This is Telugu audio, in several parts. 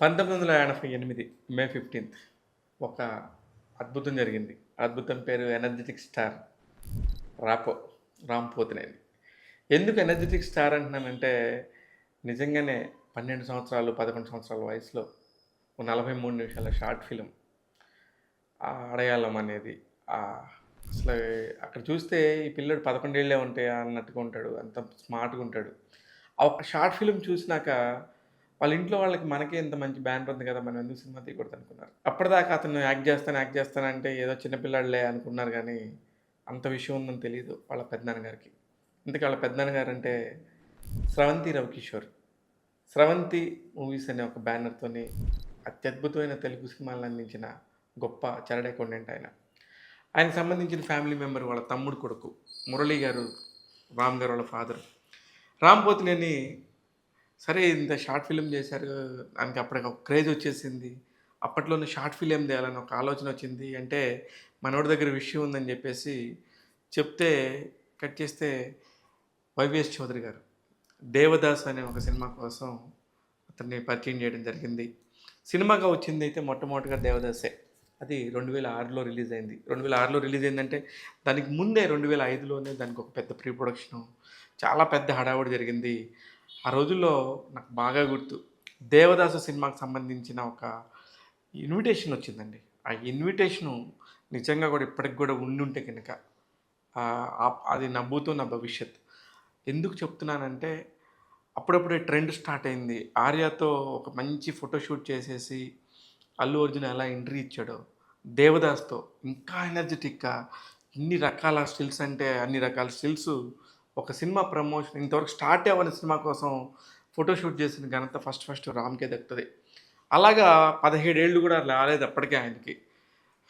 పంతొమ్మిది వందల ఎనభై ఎనిమిది మే ఫిఫ్టీన్త్ ఒక అద్భుతం జరిగింది. అద్భుతం పేరు ఎనర్జెటిక్ స్టార్ రాపో రామ్ పోతినేని ఎందుకు ఎనర్జెటిక్ స్టార్ అంటున్నానంటే నిజంగానే పన్నెండు సంవత్సరాలు పదకొండు సంవత్సరాల వయసులో నలభై మూడు నిమిషాల షార్ట్ ఫిలిం ఆ అడయాళం అనేది అసలు అక్కడ చూస్తే ఈ పిల్లడు పదకొండేళ్ళే ఉంటాయి అన్నట్టుగా ఉంటాడు అంత స్మార్ట్గా ఉంటాడు. ఆ ఒక్క షార్ట్ ఫిలిం చూసినాక వాళ్ళ ఇంట్లో వాళ్ళకి మనకే ఇంత మంచి బ్యానర్ ఉంది కదా మనం ఎందుకు సినిమా తీయకూడదు అనుకున్నారు అప్పటిదాకా అతను యాక్ట్ చేస్తాను యాక్ట్ చేస్తానంటే ఏదో చిన్నపిల్లాడులే అనుకున్నారు కానీ అంత విషయం ఉందని తెలియదు వాళ్ళ పెద్దనాన్న గారికి ఇంతకీ వాళ్ళ పెద్దనాన్న అంటే స్రవంతి రవికిషోర్. స్రవంతి మూవీస్ అనే ఒక బ్యానర్తోని అత్యద్భుతమైన తెలుగు సినిమాలను అందించిన గొప్ప చరడే కొండెంట్ ఆయన. ఆయనకు సంబంధించిన ఫ్యామిలీ మెంబర్ వాళ్ళ తమ్ముడు కొడుకు మురళీ గారు రామ్ గారు వాళ్ళ ఫాదర్ రామ్ పోతినేని సరే ఇంత షార్ట్ ఫిలిం చేశారు దానికి అప్పటికి ఒక క్రేజ్ వచ్చేసింది. అప్పట్లోనే షార్ట్ ఫిలిం తీయాలని ఒక ఆలోచన వచ్చింది. అంటే మనోడి దగ్గర విషయం ఉందని చెప్పేసి చెప్తే కట్ చేస్తే వైవిఎస్ చౌదరి గారు. దేవదాస్ అనే ఒక సినిమా కోసం అతన్ని పరిచయం చేయడం జరిగింది. సినిమాగా వచ్చింది అయితే మొట్టమొదటిగా దేవదాసే. అది రెండు వేల ఆరులో రిలీజ్ అయింది. రెండు వేల ఆరులో రిలీజ్ అయిందంటే దానికి ముందే రెండు వేల ఐదులోనే దానికి ఒక పెద్ద ప్రీ ప్రొడక్షను చాలా పెద్ద హడావుడి జరిగింది. ఆ రోజుల్లో నాకు బాగా గుర్తు. దేవదాసు సినిమాకి సంబంధించిన ఒక ఇన్విటేషన్ వచ్చిందండి. ఆ ఇన్విటేషను నిజంగా కూడా ఇప్పటికి కూడా ఉండుంటే కనుక అది నవ్వుతూ నా భవిష్యత్ ఎందుకు చెప్తున్నానంటే అప్పుడప్పుడే ట్రెండ్ స్టార్ట్ అయింది. ఆర్యాతో ఒక మంచి ఫోటోషూట్ చేసేసి అల్లు అర్జున్ ఎలా ఎంట్రీ ఇచ్చాడో దేవదాస్తో ఇంకా ఎనర్జెటిక్గా ఇన్ని రకాల స్టిల్స్ అంటే అన్ని రకాల స్టిల్స్ ఒక సినిమా ప్రమోషన్ ఇంతవరకు స్టార్ట్ అవ్వని సినిమా కోసం ఫోటోషూట్ చేసిన ఘనత ఫస్ట్ ఫస్ట్ రామ్కే దక్కుతుంది. అలాగా పదిహేడేళ్ళు కూడా రాలేదు అప్పటికే ఆయనకి.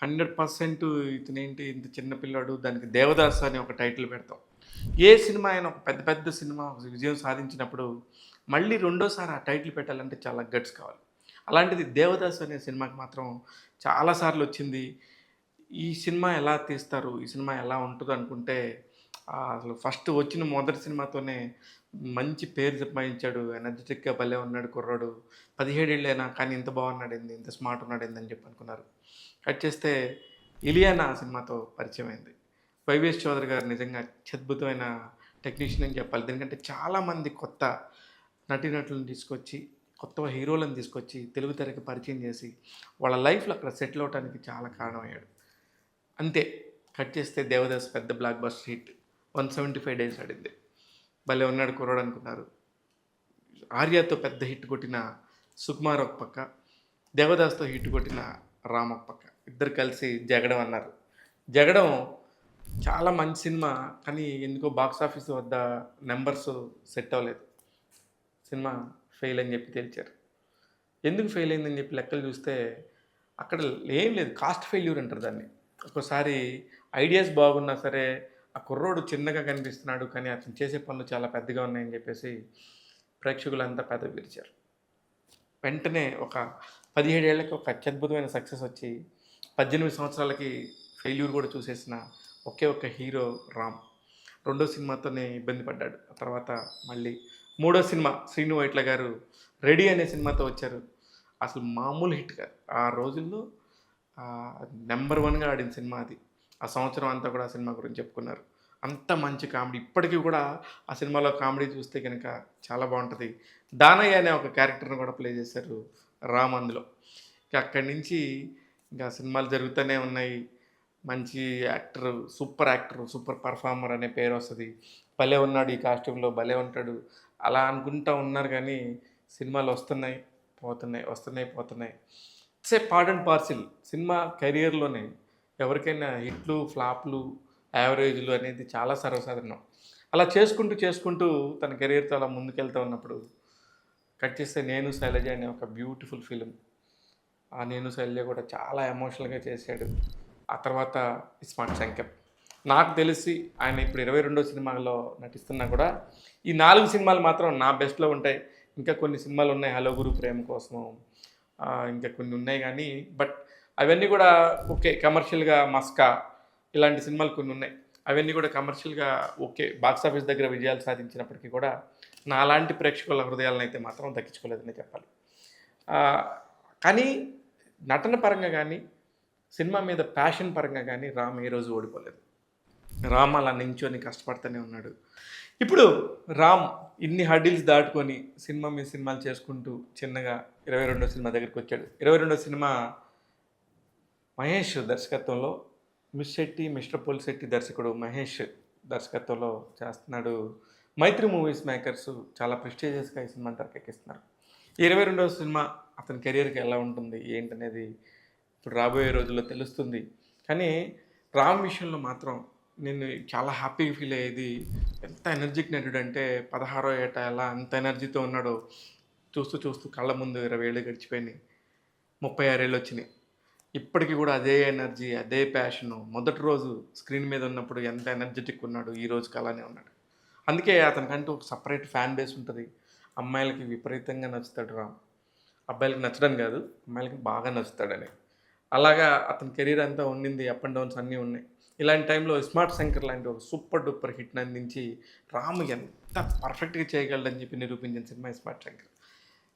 హండ్రెడ్ పర్సెంట్ ఇతనేంటి ఇంత చిన్న పిల్లాడు దానికి దేవదాస్ అని ఒక టైటిల్ పెడతాం. ఏ సినిమా అయినా ఒక పెద్ద పెద్ద సినిమా ఒక విజయం సాధించినప్పుడు మళ్ళీ రెండోసారి ఆ టైటిల్ పెట్టాలంటే చాలా గట్స్ కావాలి. అలాంటిది దేవదాస్ అనే సినిమాకి మాత్రం చాలాసార్లు వచ్చింది. ఈ సినిమా ఎలా తీస్తారు ఈ సినిమా ఎలా ఉంటుంది అనుకుంటే అసలు ఫస్ట్ వచ్చిన మొదటి సినిమాతోనే మంచి పేరు సంపాదించాడు ఎనర్జెటిక్గా భలే ఉన్నాడు కుర్రాడు. పదిహేడేళ్ళైనా కానీ ఇంత బాగున్నాడు ఏంది ఇంత స్మార్ట్ ఉన్నాడు ఏంది అని చెప్పి అనుకున్నారు. కట్ చేస్తే ఇలియానా సినిమాతో పరిచయం అయింది వైవిఎస్ చౌదరి గారు నిజంగా అత్యద్భుతమైన టెక్నీషియన్ అని చెప్పాలి. ఎందుకంటే చాలామంది కొత్త నటీనటులను తీసుకొచ్చి కొత్త హీరోలను తీసుకొచ్చి తెలుగు తెరకి పరిచయం చేసి వాళ్ళ లైఫ్లో అక్కడ సెటిల్ అవడానికి చాలా కారణమయ్యాడు. అంతే. కట్ చేస్తే దేవదాస్ పెద్ద blockbuster hit. One seventy five days ఆడింది. భలే ఉన్నాడు కుర్రాడు అనుకున్నారు. ఆర్యాతో పెద్ద హిట్ కొట్టిన సుకుమార్ ఒక పక్క దేవదాస్తో హిట్ కొట్టిన రామ్ ఒక పక్క. ఇద్దరు కలిసి జగడం అన్నారు. జగడం చాలా మంచి సినిమా కానీ ఎందుకో బాక్స్ ఆఫీస్ వద్ద నెంబర్స్ సెట్ అవ్వలేదు. సినిమా ఫెయిల్ అని చెప్పి తేల్చారు. ఎందుకు ఫెయిల్ అయిందని చెప్పి లెక్కలు చూస్తే అక్కడ ఏం లేదు కాస్ట్ ఫెయిల్యూర్ అంటారు దాన్ని. ఒక్కోసారి ఐడియాస్ బాగున్నా సరే ఆ కుర్రోడు చిన్నగా కనిపిస్తున్నాడు కానీ అతను చేసే పనులు చాలా పెద్దగా ఉన్నాయని చెప్పేసి ప్రేక్షకులంతా పెద్ద పిలిచారు వెంటనే ఒక పదిహేడేళ్ళకి ఒక అత్యద్భుతమైన సక్సెస్ వచ్చి పద్దెనిమిది సంవత్సరాలకి ఫెయిల్యూర్ కూడా చూసేసిన ఒకే ఒక్క హీరో రామ్. రెండో సినిమాతోనే ఇబ్బంది పడ్డాడు. ఆ తర్వాత మళ్ళీ మూడో సినిమా శ్రీను వైట్ల గారు రెడీ అనే సినిమాతో వచ్చారు. అసలు మామూలు హిట్ కాదు. ఆ రోజుల్లో నెంబర్ వన్గా ఆడిన సినిమా అది. ఆ సంవత్సరం అంతా కూడా ఆ సినిమా గురించి చెప్పుకున్నారు. అంత మంచి కామెడీ. ఇప్పటికీ కూడా ఆ సినిమాలో కామెడీ చూస్తే కనుక చాలా బాగుంటుంది. దానయ్య అనే ఒక క్యారెక్టర్ని కూడా ప్లే చేశారు రామ్ అందులో. ఇక అక్కడి నుంచి ఇంకా సినిమాలు జరుగుతూనే ఉన్నాయి. మంచి actor super actor super performer అనే పేరు వస్తుంది. భలే ఉన్నాడు ఈ కాస్ట్యూమ్లో భలే ఉంటాడు. అలా అనుకుంటా ఉన్నారు కానీ సినిమాలు వస్తున్నాయి పోతున్నాయి వస్తున్నాయి పోతున్నాయి. It's a part and parcel cinema కెరియర్లోనే ఎవరికైనా హిట్లు ఫ్లాప్లు యావరేజ్లు అనేది చాలా సర్వసాధారణం. అలా చేసుకుంటూ చేసుకుంటూ తన కెరీర్తో అలా ముందుకెళ్తూ ఉన్నప్పుడు కట్ చేస్తే నేను శైలజ అనే ఒక బ్యూటిఫుల్ ఫిలిం. ఆ నేను శైలజ కూడా చాలా ఎమోషనల్గా చేశాడు. ఆ తర్వాత స్మార్ట్ శంకర్. నాకు తెలిసి ఆయన ఇప్పుడు ఇరవై రెండో సినిమాలో నటిస్తున్నా కూడా ఈ నాలుగు సినిమాలు మాత్రం నా బెస్ట్లో ఉంటాయి. ఇంకా కొన్ని సినిమాలు ఉన్నాయి హలో గురు ప్రేమ కోసం ఇంకా కొన్ని ఉన్నాయి కానీ బట్ అవన్నీ కూడా ఓకే కమర్షియల్గా మస్కా ఇలాంటి సినిమాలు కొన్ని ఉన్నాయి. అవన్నీ కూడా కమర్షియల్గా ఓకే బాక్స్ ఆఫీస్ దగ్గర విజయాలు సాధించినప్పటికీ కూడా నాలాంటి ప్రేక్షకుల హృదయాలను అయితే మాత్రం దక్కించుకోలేదని చెప్పాలి. కానీ నటన పరంగా కానీ సినిమా మీద ప్యాషన్ పరంగా కానీ రామ్ ఏ రోజు ఓడిపోలేదు. రామ్ అలా నించొని కష్టపడుతూనే ఉన్నాడు. ఇప్పుడు రామ్ ఇన్ని హడిల్స్ దాటుకొని సినిమా మీద సినిమాలు చేసుకుంటూ చిన్నగా ఇరవై రెండో సినిమా దగ్గరికి వచ్చాడు. ఇరవై రెండో సినిమా మహేష్ దర్శకత్వంలో miss Shetty mister Polishetty దర్శకుడు మహేష్ దర్శకత్వంలో చేస్తున్నాడు. మైత్రి మూవీస్ మేకర్స్ చాలా ప్రెస్టీజియస్గా ఈ సినిమాని తెరకెక్కిస్తున్నారు. ఇరవై రెండవ సినిమా అతని కెరియర్కి ఎలా ఉంటుంది ఏంటనేది ఇప్పుడు రాబోయే రోజుల్లో తెలుస్తుంది. కానీ రామ్ విషయంలో మాత్రం నేను చాలా హ్యాపీగా ఫీల్ అయ్యేది ఎంత ఎనర్జిక్ నటుడు అంటే పదహారో ఏట ఎలా అంత ఎనర్జీతో ఉన్నాడో చూస్తూ చూస్తూ కళ్ళ ముందు ఇరవై ఏళ్ళు గడిచిపోయినాయి. ముప్పై ఆరేళ్ళు వచ్చినాయి. ఇప్పటికీ కూడా అదే ఎనర్జీ అదే ప్యాషను మొదటి రోజు స్క్రీన్ మీద ఉన్నప్పుడు ఎంత ఎనర్జెటిక్ ఉన్నాడు ఈ రోజుకి అలానే ఉన్నాడు. అందుకే అతనికంటూ ఒక సపరేట్ ఫ్యాన్ బేస్ ఉంటుంది. అమ్మాయిలకి విపరీతంగా నచ్చుతాడు రామ్. అబ్బాయిలకి నచ్చడం కాదు అమ్మాయిలకి బాగా నచ్చుతాడని. అలాగా అతని కెరీర్ అంతా ఉండింది అప్ అండ్ డౌన్స్ అన్నీ ఉన్నాయి. ఇలాంటి టైంలో స్మార్ట్ శంకర్ లాంటి ఒక సూపర్ డూపర్ హిట్ని అందించి రామ్ ఎంత పర్ఫెక్ట్గా చేయగలడని చెప్పి నిరూపించిన సినిమా స్మార్ట్ శంకర్.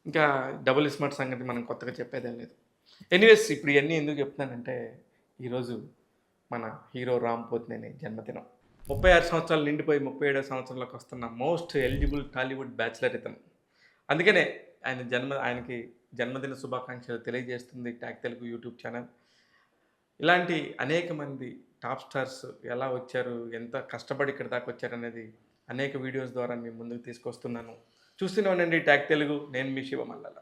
ఇంకా డబుల్ స్మార్ట్ సంగతి మనం కొత్తగా చెప్పేదే లేదు. ఎనీవేస్ ఇప్పుడు ఇవన్నీ ఎందుకు చెప్తున్నానంటే ఈరోజు మన హీరో రామ్ పోతినేని జన్మదినం. ముప్పై ఆరు సంవత్సరాలు నిండిపోయి ముప్పై ఏడో సంవత్సరంలోకి వస్తున్న మోస్ట్ ఎలిజిబుల్ టాలీవుడ్ బ్యాచిలర్ ఇతను. అందుకనే ఆయన జన్మ ఆయనకి జన్మదిన శుభాకాంక్షలు తెలియజేస్తుంది ట్యాక్ తెలుగు యూట్యూబ్ ఛానల్. ఇలాంటి అనేక మంది టాప్ స్టార్స్ ఎలా వచ్చారు ఎంత కష్టపడి ఇక్కడ దాకా వచ్చారు అనేది అనేక వీడియోస్ ద్వారా మీ ముందుకు తీసుకొస్తున్నాను. చూస్తూనే ఉండండి ట్యాక్ తెలుగు నేను మీ శివ మల్లల